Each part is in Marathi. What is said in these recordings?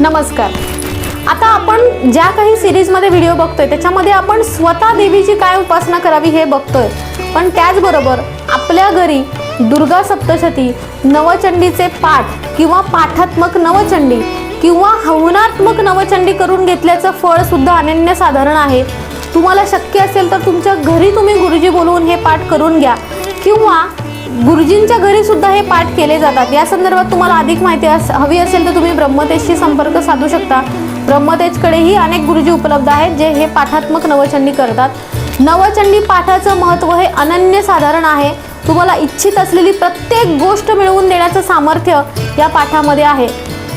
नमस्कार. आता आपण ज्या काही सिरीजमध्ये व्हिडिओ बघतोय त्याच्यामध्ये आपण स्वतः देवीची काय उपासना करावी हे बघतोय. पण त्याचबरोबर आपल्या घरी दुर्गा सप्तशती नवचंडीचे पाठ किंवा पाठात्मक नवचंडी किंवा हवनात्मक नवचंडी करून घेतल्याचं फळसुद्धा अनन्यसाधारण आहे. तुम्हाला शक्य असेल तर तुमच्या घरी तुम्ही गुरुजी बोलवून हे पाठ करून घ्या. किंवा गुरुजींच्या घरी सुद्धा हे पाठ केले जातात. या संदर्भात तुम्हाला अधिक माहिती अस हवी असेल तर तुम्ही ब्रह्मतेजशी संपर्क साधू शकता. ब्रह्मतेजकडेही अनेक गुरुजी उपलब्ध आहेत जे हे पाठात्मक नवचंडी करतात. नवचंडी पाठाचं महत्त्व हे अनन्यसाधारण आहे. तुम्हाला इच्छित असलेली प्रत्येक गोष्ट मिळवून देण्याचं सामर्थ्य या पाठामध्ये आहे.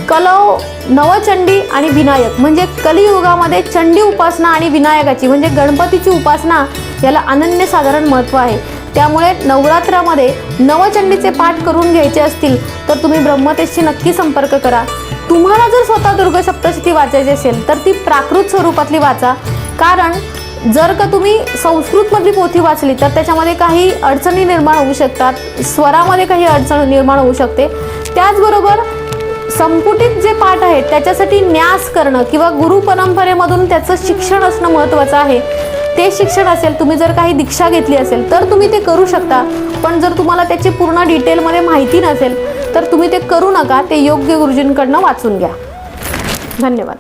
कलव नवचंडी आणि विनायक म्हणजे कलियुगामध्ये चंडी उपासना आणि विनायकाची म्हणजे गणपतीची उपासना याला अनन्यसाधारण महत्त्व आहे. त्यामुळे नवरात्रामध्ये नवचंडीचे पाठ करून घ्यायचे असतील तर तुम्ही ब्रह्मतेशी नक्की संपर्क करा. तुम्हाला जर स्वतः दुर्ग सप्तशती वाचायची असेल तर ती प्राकृत स्वरूपातली वाचा. कारण जर का तुम्ही संस्कृतमधली पोथी वाचली तर त्याच्यामध्ये काही अडचणी निर्माण होऊ शकतात स्वरामध्ये काही अडचण निर्माण होऊ शकते. त्याचबरोबर संपुटित जे पाठ आहेत त्याच्यासाठी न्यास करणं किंवा गुरु परंपरेमधून त्याचं शिक्षण असणं महत्त्वाचं आहे. ते शिक्षण असेल तुम्ही जर काही दीक्षा घेतली असेल तर तुम्ही ते करू शकता. पण जर तुम्हाला त्याची पूर्ण डिटेलमध्ये माहिती नसेल तर तुम्ही ते करू नका. ते योग्य गुरुजींकडनं वाचून घ्या. धन्यवाद.